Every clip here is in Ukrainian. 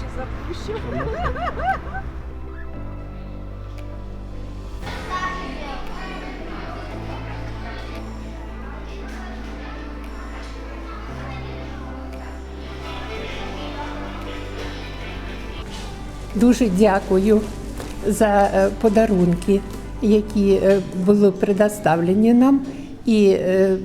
очі заплющив. Дуже дякую за е, подарунки, які е, були предоставлені нам. І е,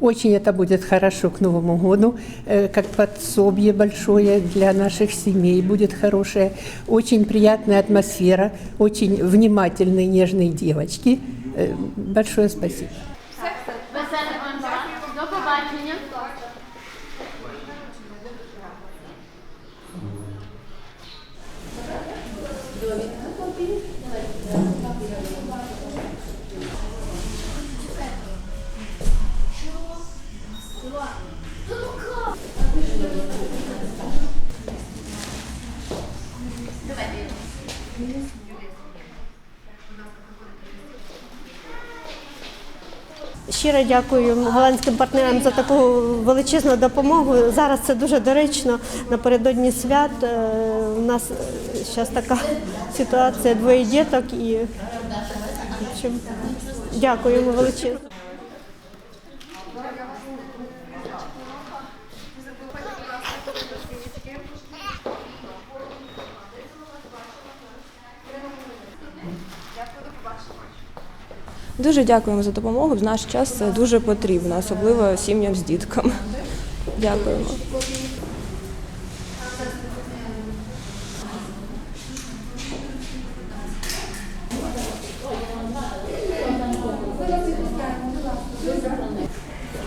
очень это будет хорошо к Новому году, э, как подсобье большое для наших семей будет хорошее. Очень приятная атмосфера, очень внимательные, нежные девочки. Э, Большое спасибо. До побачення. Щиро дякую голландським партнерам за таку величезну допомогу. Зараз це дуже доречно напередодні свят. Е, У нас зараз така ситуація двоє діток і дякуємо величезно. Дуже дякуємо за допомогу. В наш час це дуже потрібно, особливо сім'ям з дітками. Дякуємо.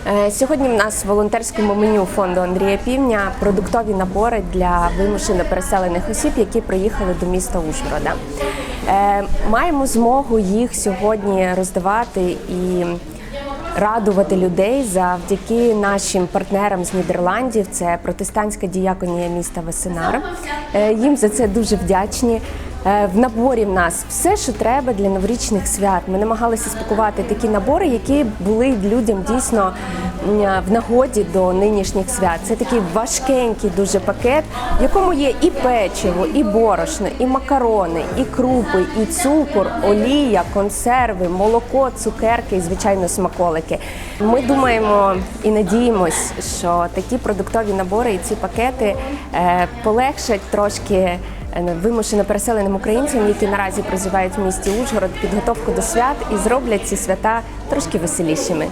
Е, Сьогодні в нас в волонтерському меню фонду Андрія Півня продуктові набори для вимушено переселених осіб, які приїхали до міста Ужгорода. Е, Маємо змогу їх сьогодні роздавати і радувати людей завдяки нашим партнерам з Нідерландів. Це протестантська діяконія міста Весенар. Е, Їм за це дуже вдячні. Е, В наборі в нас все, що треба для новорічних свят. Ми намагалися спакувати такі набори, які були людям дійсно в нагоді до нинішніх свят. Це такий важкенький дуже пакет, в якому є і печиво, і борошно, і макарони, і крупи, і цукор, олія, консерви, молоко, цукерки і звичайно смаколики. Ми думаємо і надіємось, що такі продуктові набори і ці пакети е, полегшать трошки е, вимушено переселеним українцям, які наразі проживають в місті Ужгород, підготовку до свят і зроблять ці свята трошки веселішими.